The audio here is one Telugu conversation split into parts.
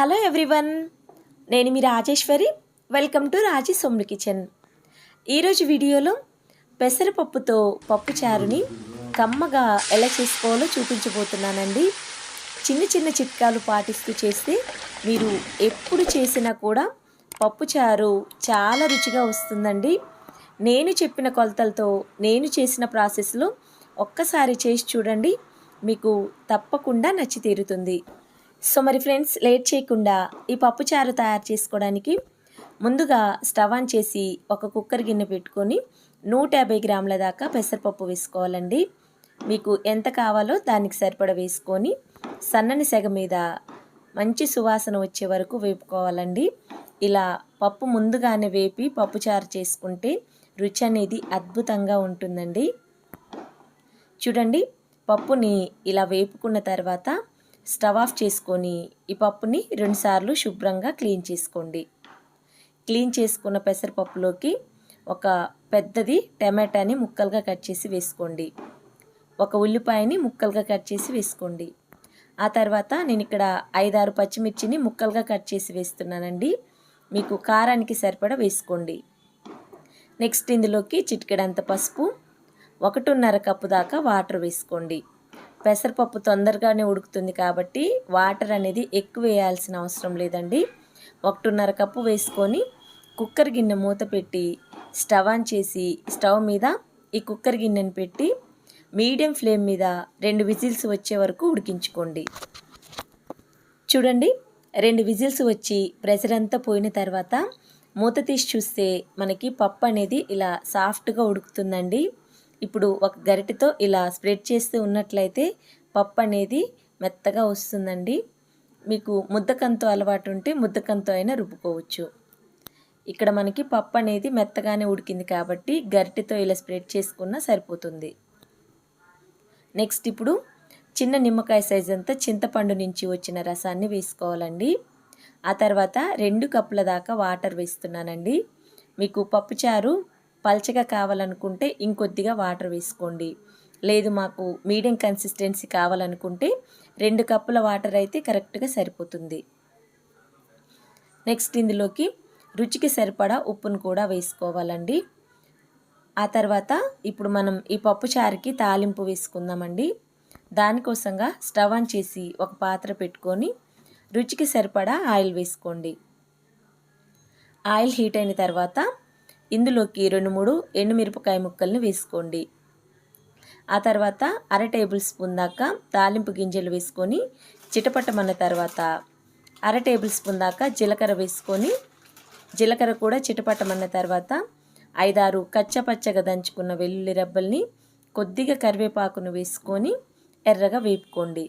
హలో ఎవ్రీవన్ నేను మీ రాజేశ్వరి. వెల్కమ్ టు రాజీ సోమ్లు కిచెన్. ఈరోజు వీడియోలో పెసరపప్పుతో పప్పుచారుని కమ్మగా ఎలా చేసుకోవాలో చూపించబోతున్నానండి. చిన్న చిన్న చిట్కాలు పాటిస్తూ చేస్తే మీరు ఎప్పుడు చేసినా కూడా పప్పుచారు చాలా రుచిగా వస్తుందండి. నేను చెప్పిన కొలతలతో నేను చేసిన ప్రాసెస్లో ఒక్కసారి చేసి చూడండి. మీకు తప్పకుండా నచ్చి తీరుతుంది. సో మరి ఫ్రెండ్స్ లేట్ చేయకుండా ఈ పప్పుచారు తయారు చేసుకోవడానికి ముందుగా స్టవ్ ఆన్ చేసి ఒక కుక్కర్ గిన్నె పెట్టుకొని నూట యాభై గ్రాముల దాకా పెసరపప్పు వేసుకోవాలండి. మీకు ఎంత కావాలో దానికి సరిపడ వేసుకొని సన్నని సెగ మీద మంచి సువాసన వచ్చే వరకు వేపుకోవాలండి. ఇలా పప్పు ముందుగానే వేపి పప్పుచారు చేసుకుంటే రుచి అనేది అద్భుతంగా ఉంటుందండి. చూడండి పప్పుని ఇలా వేపుకున్న తర్వాత స్టవ్ ఆఫ్ చేసుకొని ఈ పప్పుని రెండుసార్లు శుభ్రంగా క్లీన్ చేసుకోండి. క్లీన్ చేసుకున్న పెసరపప్పులోకి ఒక పెద్దది టమాటాని ముక్కలుగా కట్ చేసి వేసుకోండి. ఒక ఉల్లిపాయని ముక్కలుగా కట్ చేసి వేసుకోండి. ఆ తర్వాత నేను ఇక్కడ ఐదారు పచ్చిమిర్చిని ముక్కలుగా కట్ చేసి వేస్తున్నానండి. మీకు కారానికి సరిపడా వేసుకోండి. నెక్స్ట్ ఇందులోకి చిటికెడంత పసుపు ఒకటిన్నర కప్పు దాకా వాటర్ వేసుకోండి. పెసరపప్పు తొందరగానే ఉడుకుతుంది కాబట్టి వాటర్ అనేది ఎక్కువ వేయాల్సిన అవసరం లేదండి. ఒకటిన్నర కప్పు వేసుకొని కుక్కర్ గిన్నె మూత పెట్టి స్టవ్ ఆన్ చేసి స్టవ్ మీద ఈ కుక్కర్ గిన్నెని పెట్టి మీడియం ఫ్లేమ్ మీద రెండు విజిల్స్ వచ్చే వరకు ఉడికించుకోండి. చూడండి రెండు విజిల్స్ వచ్చి ప్రెషర్ అంతా పోయిన తర్వాత మూత తీసి చూస్తే మనకి పప్పు అనేది ఇలా సాఫ్ట్గా ఉడుకుతుందండి. ఇప్పుడు ఒక గరిటెతో ఇలా స్ప్రెడ్ చేస్తూ ఉన్నట్లయితే పప్పు అనేది మెత్తగా వస్తుందండి. మీకు ముద్దకంతో అలవాటు ఉంటే ముద్దకంతో అయినా రుబ్బుకోవచ్చు. ఇక్కడ మనకి పప్పు అనేది మెత్తగానే ఉడికింది కాబట్టి గరిటెతో ఇలా స్ప్రెడ్ చేసుకున్నా సరిపోతుంది. నెక్స్ట్ ఇప్పుడు చిన్న నిమ్మకాయ సైజ్ అంతా చింతపండు నుంచి వచ్చిన రసాన్ని వేసుకోవాలండి. ఆ తర్వాత రెండు కప్పుల దాకా వాటర్ వేస్తున్నానండి. మీకు పప్పుచారు పల్చగా కావాలనుకుంటే ఇంకొద్దిగా వాటర్ వేసుకోండి. లేదు మాకు మీడియం కన్సిస్టెన్సీ కావాలనుకుంటే రెండు కప్పుల వాటర్ అయితే కరెక్ట్గా సరిపోతుంది. నెక్స్ట్ ఇందులోకి రుచికి సరిపడా ఉప్పును కూడా వేసుకోవాలండి. ఆ తర్వాత ఇప్పుడు మనం ఈ పప్పు చారుకి తాలింపు వేసుకుందామండి. దానికోసంగా స్టవ్ ఆన్ చేసి ఒక పాత్ర పెట్టుకొని రుచికి సరిపడా ఆయిల్ వేసుకోండి. ఆయిల్ హీట్ అయిన తర్వాత ఇందులోకి రెండు మూడు ఎండుమిరపకాయ ముక్కల్ని వేసుకోండి. ఆ తర్వాత అర టేబుల్ స్పూన్ దాకా తాలింపు గింజలు వేసుకొని చిటపట్టమన్న తర్వాత అర టేబుల్ స్పూన్ దాకా జీలకర్ర వేసుకొని జీలకర్ర కూడా చిటపట్టమన్న తర్వాత ఐదారు కచ్చపచ్చగా దంచుకున్న వెల్లుల్లి రెబ్బల్ని కొద్దిగా కరివేపాకును వేసుకొని ఎర్రగా వేపుకోండి.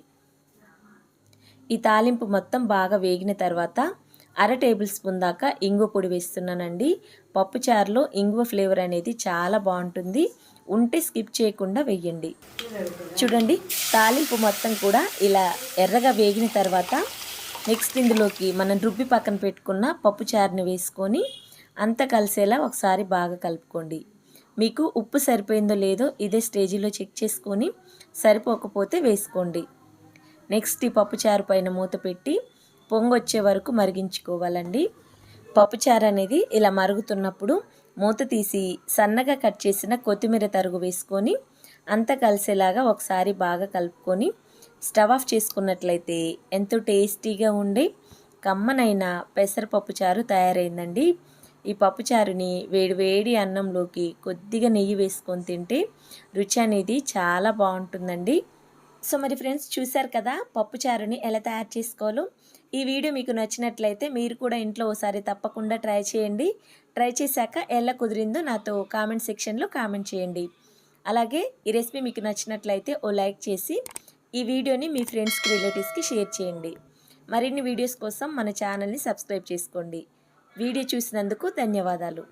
ఈ తాలింపు మొత్తం బాగా వేగిన తర్వాత అర టేబుల్ స్పూన్ దాకా ఇంగువ పొడి వేస్తున్నానండి. పప్పుచారులో ఇంగువ ఫ్లేవర్ అనేది చాలా బాగుంటుంది. ఉంటే స్కిప్ చేయకుండా వేయండి. చూడండి తాలింపు మొత్తం కూడా ఇలా ఎర్రగా వేగిన తర్వాత నెక్స్ట్ ఇందులోకి మనం రుబ్బి పక్కన పెట్టుకున్న పప్పుచారుని వేసుకొని అంతా కలిసేలా ఒకసారి బాగా కలుపుకోండి. మీకు ఉప్పు సరిపోయిందో లేదో ఇదే స్టేజీలో చెక్ చేసుకొని సరిపోకపోతే వేసుకోండి. నెక్స్ట్ ఈ పప్పుచారు పైన మూత పెట్టి పొంగొచ్చే వరకు మరిగించుకోవాలండి. పప్పుచారు అనేది ఇలా మరుగుతున్నప్పుడు మూత తీసి సన్నగా కట్ చేసిన కొత్తిమీర తరుగు వేసుకొని అంతా కలిసేలాగా ఒకసారి బాగా కలుపుకొని స్టవ్ ఆఫ్ చేసుకున్నట్లయితే ఎంతో టేస్టీగా ఉండే కమ్మనైన పెసరపప్పు చారు తయారైందండి. ఈ పప్పుచారుని వేడి వేడి అన్నంలోకి కొద్దిగా నెయ్యి వేసుకొని తింటే రుచి అనేది చాలా బాగుంటుందండి. సో మరి ఫ్రెండ్స్ చూశారు కదా పప్పుచారుని ఎలా తయారు చేసుకోవాలో? ఈ వీడియో మీకు నచ్చినట్లయితే మీరు కూడా ఇంట్లో ఒకసారి తప్పకుండా ట్రై చేయండి. ట్రై చేశాక ఎలా కుదిరిందో నాతో కామెంట్ సెక్షన్లో కామెంట్ చేయండి. అలాగే ఈ రెసిపీ మీకు నచ్చినట్లయితే ఓ లైక్ చేసి ఈ వీడియోని మీ ఫ్రెండ్స్కి రిలేటివ్స్కి షేర్ చేయండి. మరిన్ని వీడియోస్ కోసం మన ఛానల్ని సబ్స్క్రైబ్ చేసుకోండి. వీడియో చూసినందుకు ధన్యవాదాలు.